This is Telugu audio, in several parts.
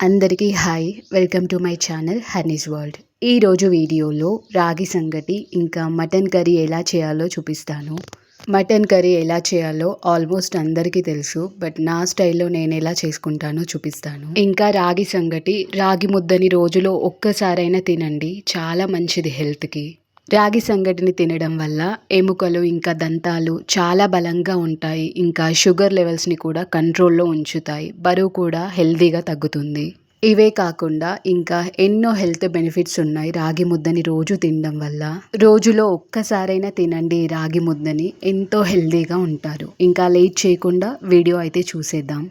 అందరికీ hi. Welcome to my channel honey's world. ఈరోజు వీడియోలో రాగి సంగటి ఇంకా మటన్ కర్రీ ఎలా చేయాలో చూపిస్తాను. మటన్ కర్రీ ఎలా చేయాలో ఆల్మోస్ట్ అందరికీ తెలుసు బట్ నా స్టైల్లో నేను ఎలా చేసుకుంటానో చూపిస్తాను. ఇంకా రాగి సంగటి రాగి ముద్దని రోజులో ఒక్కసారైనా తినండి. చాలా మంచిది హెల్త్కి. రాగి సంగటిని తినడం వల్ల ఎముకలు ఇంకా దంతాలు చాలా బలంగా ఉంటాయి. ఇంకా షుగర్ లెవెల్స్ని కూడా కంట్రోల్లో ఉంచుతాయి. బరువు కూడా హెల్తీగా తగ్గుతుంది. ఇవే కాకుండా ఇంకా ఎన్నో హెల్త్ బెనిఫిట్స్ ఉన్నాయి రాగి ముద్దని రోజు తినడం వల్ల. రోజులో ఒక్కసారైనా తినండి ఈ రాగి ముద్దని. ఎంతో హెల్తీగా ఉంటారు. ఇంకా లేట్ చేయకుండా వీడియో అయితే చూసేద్దాం.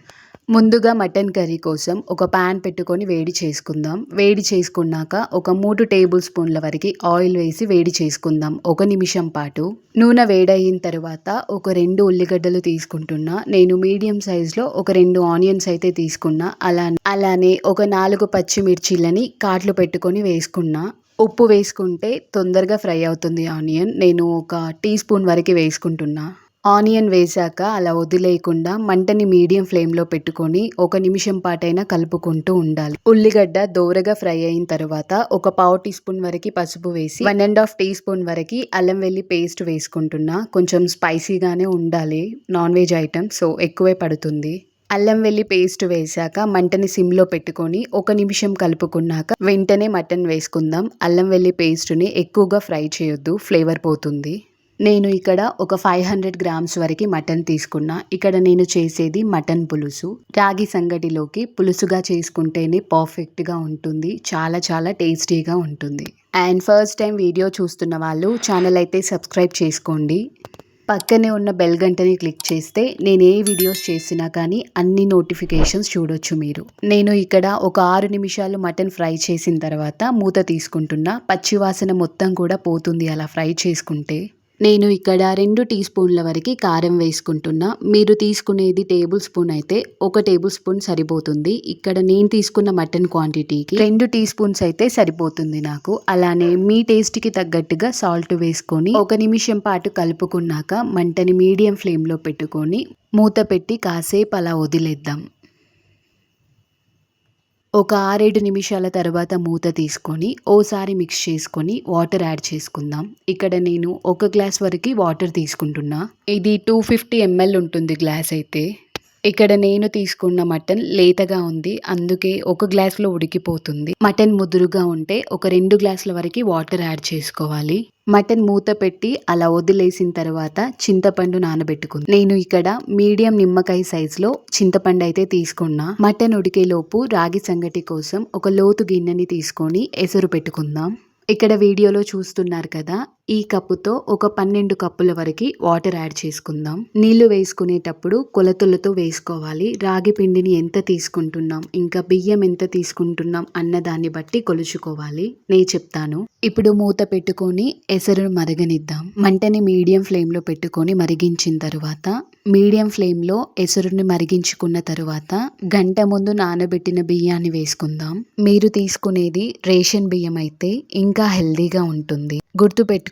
ముందుగా మటన్ కర్రీ కోసం ఒక ప్యాన్ పెట్టుకొని వేడి చేసుకుందాం. వేడి చేసుకున్నాక ఒక మూడు టేబుల్ స్పూన్ల వరకు ఆయిల్ వేసి వేడి చేసుకుందాం. ఒక నిమిషం పాటు. నూనె వేడయిన తర్వాత ఒక రెండు ఉల్లిగడ్డలు తీసుకుంటున్నా. నేను మీడియం సైజులో ఒక రెండు ఆనియన్స్ అయితే తీసుకున్నా. అలా అలానే ఒక నాలుగు పచ్చిమిర్చిలని కాట్లు పెట్టుకొని వేసుకున్నా. ఉప్పు వేసుకుంటే తొందరగా ఫ్రై అవుతుంది ఆనియన్. నేను ఒక టీ స్పూన్ వరకు వేసుకుంటున్నా. ఆనియన్ వేశాక అలా వదిలేయకుండా మంటని మీడియం ఫ్లేమ్లో పెట్టుకొని ఒక నిమిషం పాటైనా కలుపుకుంటూ ఉండాలి. ఉల్లిగడ్డ దోరగా ఫ్రై అయిన తర్వాత ఒక పావు టీ స్పూన్ వరకు పసుపు వేసి one and half tea spoon వరకు అల్లం వెల్లి పేస్ట్ వేసుకుంటున్నా. కొంచెం స్పైసీగానే ఉండాలి నాన్ వెజ్ ఐటమ్ సో ఎక్కువే పడుతుంది. అల్లం వెల్లి పేస్ట్ వేశాక మంటని సిమ్లో పెట్టుకొని ఒక నిమిషం కలుపుకున్నాక వెంటనే మటన్ వేసుకుందాం. అల్లం వెల్లి పేస్ట్ని ఎక్కువగా ఫ్రై చేయొద్దు ఫ్లేవర్ పోతుంది. నేను ఇక్కడ ఒక ఫైవ్ హండ్రెడ్ గ్రామ్స్ వరకు మటన్ తీసుకున్నా. ఇక్కడ నేను చేసేది మటన్ పులుసు. రాగి సంగటిలోకి పులుసుగా చేసుకుంటేనే పర్ఫెక్ట్గా ఉంటుంది. చాలా చాలా టేస్టీగా ఉంటుంది. అండ్ ఫస్ట్ టైం వీడియో చూస్తున్న వాళ్ళు ఛానల్ అయితే సబ్స్క్రైబ్ చేసుకోండి. పక్కనే ఉన్న బెల్ గంటని క్లిక్ చేస్తే నేను ఏ వీడియోస్ చేసినా కానీ అన్ని నోటిఫికేషన్స్ చూడొచ్చు మీరు. నేను ఇక్కడ ఒక ఆరు నిమిషాలు మటన్ ఫ్రై చేసిన తర్వాత మూత తీసుకుంటున్నా. పచ్చివాసన మొత్తం కూడా పోతుంది అలా ఫ్రై చేసుకుంటే. నేను ఇక్కడ రెండు టీ స్పూన్ల వరకు కారం వేసుకుంటున్నా. మీరు తీసుకునేది టేబుల్ స్పూన్ అయితే ఒక టేబుల్ స్పూన్ సరిపోతుంది. ఇక్కడ నేను తీసుకున్న మటన్ క్వాంటిటీకి రెండు టీ స్పూన్స్ అయితే సరిపోతుంది నాకు. అలానే మీ టేస్ట్కి తగ్గట్టుగా సాల్ట్ వేసుకొని ఒక నిమిషం పాటు కలుపుకున్నాక మంటని మీడియం ఫ్లేమ్లో పెట్టుకొని మూత పెట్టి కాసేపు అలా వదిలేద్దాం. ఒక ఆరేడు నిమిషాల తర్వాత మూత తీసుకొని ఓసారి మిక్స్ చేసుకొని వాటర్ యాడ్ చేసుకుందాం. ఇక్కడ నేను ఒక గ్లాస్ వరకు వాటర్ తీసుకుంటున్నా. ఇది టూ ఫిఫ్టీ ఎంఎల్ ఉంటుంది గ్లాస్ అయితే. ఇక్కడ నేను తీసుకున్న మటన్ లేతగా ఉంది. అందుకే ఒక గ్లాస్లో ఉడికిపోతుంది. మటన్ ముదురుగా ఉంటే ఒక రెండు గ్లాసుల వరకు వాటర్ యాడ్ చేసుకోవాలి. మటన్ మూత పెట్టి అలా వదిలేసిన తర్వాత చింతపండు నానబెట్టుకుంది. నేను ఇక్కడ మీడియం నిమ్మకాయ సైజులో చింతపండు అయితే తీసుకున్నా. మటన్ ఉడికేలోపు రాగి సంగటి కోసం ఒక లోతు గిన్నెని తీసుకొని ఎసరు పెట్టుకుందాం. ఇక్కడ వీడియోలో చూస్తున్నారు కదా ఈ కప్పుతో ఒక పన్నెండు కప్పుల వరకు వాటర్ యాడ్ చేసుకుందాం. నీళ్ళు వేసుకునేటప్పుడు కొలతలతో వేసుకోవాలి. రాగి పిండిని ఎంత తీసుకుంటున్నాం? ఇంకా బియ్యం ఎంత తీసుకుంటున్నాం? అన్న దాన్ని బట్టి కొలుచుకోవాలి. నేను చెప్తాను. ఇప్పుడు మూత పెట్టుకొని ఎసరును మరగనిద్దాం. మంటని మీడియం ఫ్లేమ్లో పెట్టుకొని మరిగించిన తరువాత మీడియం ఫ్లేమ్లో ఎసరుని మరిగించుకున్న తరువాత గంట ముందు నానబెట్టిన బియ్యాన్ని వేసుకుందాం. మీరు తీసుకునేది రేషన్ బియ్యం అయితే ఇంకా హెల్దీగా ఉంటుంది.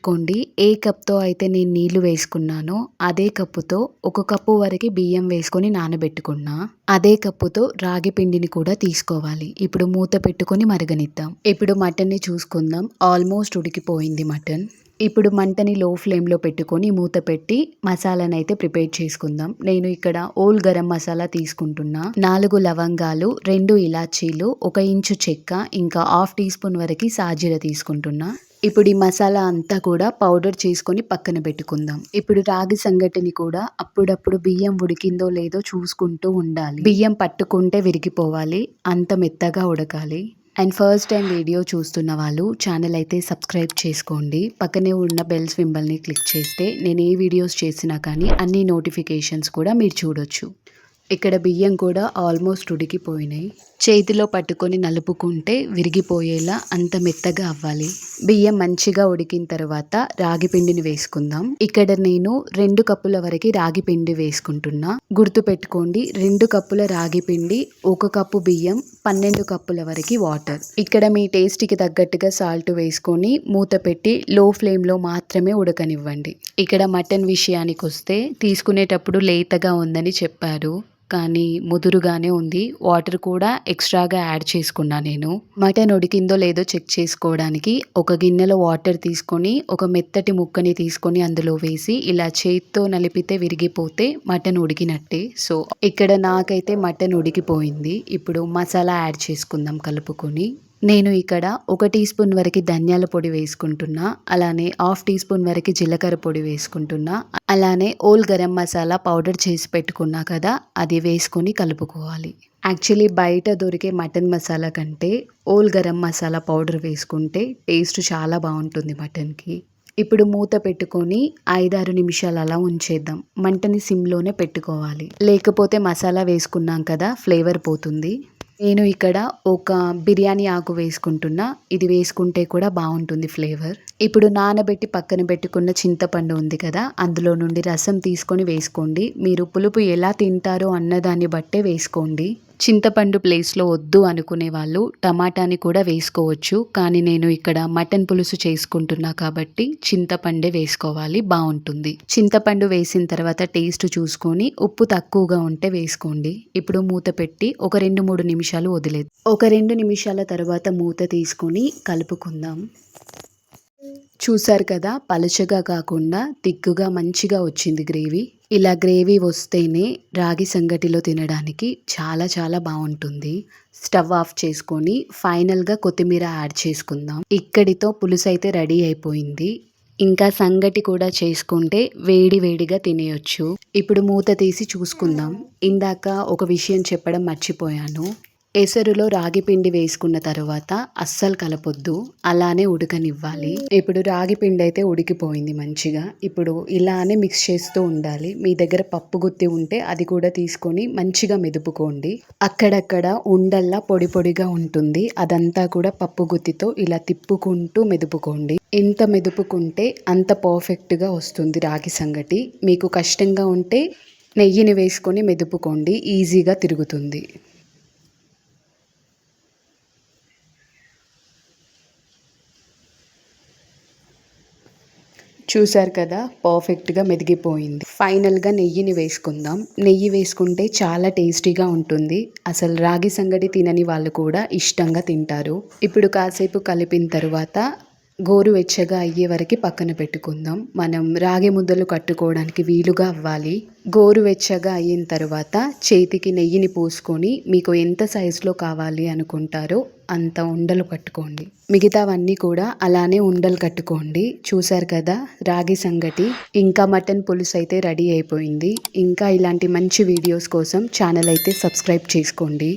పెట్టుకోండి ఏ కప్తో అయితే నేను నీళ్ళు వేసుకున్నానో అదే కప్పుతో ఒక కప్పు వరకు బియ్యం వేసుకొని నానబెట్టుకున్నా అదే కప్పుతో రాగి పిండిని కూడా తీసుకోవాలి. ఇప్పుడు మూత పెట్టుకొని మరగనిద్దాం. ఇప్పుడు మటన్ని చూసుకుందాం. ఆల్మోస్ట్ ఉడికిపోయింది మటన్. ఇప్పుడు మంటని లో ఫ్లేమ్లో పెట్టుకొని మూత పెట్టి మసాలాను అయితే ప్రిపేర్ చేసుకుందాం. నేను ఇక్కడ ఓల్ గరం మసాలా తీసుకుంటున్నా. నాలుగు లవంగాలు రెండు ఇలాచీలు ఒక ఇంచు చెక్క ఇంకా హాఫ్ టీ స్పూన్ వరకు సాజీర తీసుకుంటున్నా. ఇప్పుడు ఈ మసాలా అంతా కూడా పౌడర్ చేసుకొని పక్కన పెట్టుకుందాం. ఇప్పుడు రాగి సంగటిని కూడా అప్పుడప్పుడు బియ్యం ఉడికిందో లేదో చూసుకుంటూ ఉండాలి. బియ్యం పట్టుకుంటే విరిగిపోవాలి. అంత మెత్తగా ఉడకాలి. అండ్ ఫస్ట్ టైం వీడియో చూస్తున్న వాళ్ళు ఛానల్ అయితే సబ్స్క్రైబ్ చేసుకోండి. పక్కనే ఉన్న బెల్ సింబల్ని క్లిక్ చేస్తే నేను ఏ వీడియోస్ చేసినా కానీ అన్ని నోటిఫికేషన్స్ కూడా మీరు చూడొచ్చు. ఇక్కడ బియ్యం కూడా ఆల్మోస్ట్ ఉడికిపోయినాయి. చేతిలో పట్టుకొని నలుపుకుంటే విరిగిపోయేలా అంత మెత్తగా అవ్వాలి. బియ్యం మంచిగా ఉడికిన తర్వాత రాగి పిండిని వేసుకుందాం. ఇక్కడ నేను రెండు కప్పుల వరకు రాగి పిండి వేసుకుంటున్నా. గుర్తు పెట్టుకోండి రెండు కప్పుల రాగి పిండి ఒక కప్పు బియ్యం పన్నెండు కప్పుల వరకు వాటర్. ఇక్కడ మీ టేస్ట్కి తగ్గట్టుగా సాల్ట్ వేసుకొని మూత పెట్టి లో ఫ్లేమ్లో మాత్రమే ఉడకనివ్వండి. ఇక్కడ మటన్ విషయానికి వస్తే తీసుకునేటప్పుడు లేతగా ఉందని చెప్పారు. కానీ ముదురుగానే ఉంది. వాటర్ కూడా ఎక్స్ట్రాగా యాడ్ చేసుకున్నా నేను. మటన్ ఉడికిందో లేదో చెక్ చేసుకోవడానికి ఒక గిన్నెలో వాటర్ తీసుకొని ఒక మెత్తటి ముక్కని తీసుకొని అందులో వేసి ఇలా చేతితో నలిపితే విరిగిపోతే మటన్ ఉడికినట్టే. సో ఇక్కడ నాకైతే మటన్ ఉడికిపోయింది. ఇప్పుడు మసాలా యాడ్ చేసుకుందాం కలుపుకొని. నేను ఇక్కడ ఒక టీ స్పూన్ వరకు ధనియాల పొడి వేసుకుంటున్నా అలానే హాఫ్ టీ స్పూన్ వరకు జీలకర్ర పొడి వేసుకుంటున్నా అలానే ఓల్ గరం మసాలా పౌడర్ చేసి పెట్టుకున్నా కదా అది వేసుకొని కలుపుకోవాలి. యాక్చువల్లీ బయట దొరికే మటన్ మసాలా కంటే ఓల్ గరం మసాలా పౌడర్ వేసుకుంటే టేస్ట్ చాలా బాగుంటుంది మటన్కి. ఇప్పుడు మూత పెట్టుకొని ఐదారు నిమిషాలు అలా ఉంచేద్దాం. మంటని సిమ్లోనే పెట్టుకోవాలి. లేకపోతే మసాలా వేసుకున్నాం కదా ఫ్లేవర్ పోతుంది. నేను ఇక్కడ ఒక బిర్యానీ ఆకు వేసుకుంటున్నా. ఇది వేసుకుంటే కూడా బాగుంటుంది ఫ్లేవర్. ఇప్పుడు నానబెట్టి పక్కన పెట్టుకున్న చింతపండు ఉంది కదా అందులో నుండి రసం తీసుకొని వేసుకోండి. మీరు పులుపు ఎలా తింటారో అన్నదాన్ని బట్టే వేసుకోండి. చింతపండు ప్లేస్లో వద్దు అనుకునే వాళ్ళు టమాటాని కూడా వేసుకోవచ్చు. కానీ నేను ఇక్కడ మటన్ పులుసు చేసుకుంటున్నా కాబట్టి చింతపండే వేసుకోవాలి బాగుంటుంది. చింతపండు వేసిన తర్వాత టేస్ట్ చూసుకొని ఉప్పు తక్కువగా ఉంటే వేసుకోండి. ఇప్పుడు మూత పెట్టి ఒక రెండు మూడు నిమిషాలు వదిలేదు ఒక రెండు నిమిషాల తర్వాత మూత తీసుకొని కలుపుకుందాం. చూసారు కదా పలుచగా కాకుండా తిక్కుగా మంచిగా వచ్చింది గ్రేవీ. ఇలా గ్రేవీ వస్తేనే రాగి సంగటిలో తినడానికి చాలా చాలా బాగుంటుంది. స్టవ్ ఆఫ్ చేసుకొని ఫైనల్గా కొత్తిమీర యాడ్ చేసుకుందాం. ఇక్కడితో పులుసు అయితే రెడీ అయిపోయింది. ఇంకా సంగటి కూడా చేసుకుంటే వేడి వేడిగా తినేయొచ్చు. ఇప్పుడు మూత తీసి చూసుకుందాం. ఇందాక ఒక విషయం చెప్పడం మర్చిపోయాను. ఎసరులో రాగి పిండి వేసుకున్న తర్వాత అస్సలు కలపొద్దు అలానే ఉడకనివ్వాలి. ఇప్పుడు రాగి పిండి అయితే ఉడికిపోయింది మంచిగా. ఇప్పుడు ఇలానే మిక్స్ చేస్తూ ఉండాలి. మీ దగ్గర పప్పు గుత్తి ఉంటే అది కూడా తీసుకొని మంచిగా మెదుపుకోండి. అక్కడక్కడ ఉండల్లా పొడి పొడిగా ఉంటుంది. అదంతా కూడా పప్పు గుత్తితో ఇలా తిప్పుకుంటూ మెదుపుకోండి. ఎంత మెదుపుకుంటే అంత పర్ఫెక్ట్గా వస్తుంది రాగి సంగటి. మీకు కష్టంగా ఉంటే నెయ్యిని వేసుకొని మెదుపుకోండి. ఈజీగా తిరుగుతుంది. చూసారు కదా పర్ఫెక్ట్గా మెదిగిపోయింది. ఫైనల్గా నెయ్యిని వేసుకుందాం. నెయ్యి వేసుకుంటే చాలా టేస్టీగా ఉంటుంది. అసలు రాగి సంగటి తినని వాళ్ళు కూడా ఇష్టంగా తింటారు. ఇప్పుడు కాసేపు కలిపిన తర్వాత గోరువెచ్చగా అయ్యే వరకు పక్కన పెట్టుకుందాం. మనం రాగి ముద్దలు కట్టుకోవడానికి వీలుగా అవ్వాలి. గోరువెచ్చగా అయిన తర్వాత చేతికి నెయ్యిని పోసుకొని మీకు ఎంత సైజులో కావాలి అనుకుంటారో అంత ఉండలు కట్టుకోండి. మిగతావన్నీ కూడా అలానే ఉండలు కట్టుకోండి. చూసారు కదా రాగి సంగటి. ఇంకా మటన్ పులుసు అయితే రెడీ అయిపోయింది. ఇంకా ఇలాంటి మంచి వీడియోస్ కోసం ఛానల్ అయితే సబ్స్క్రైబ్ చేసుకోండి.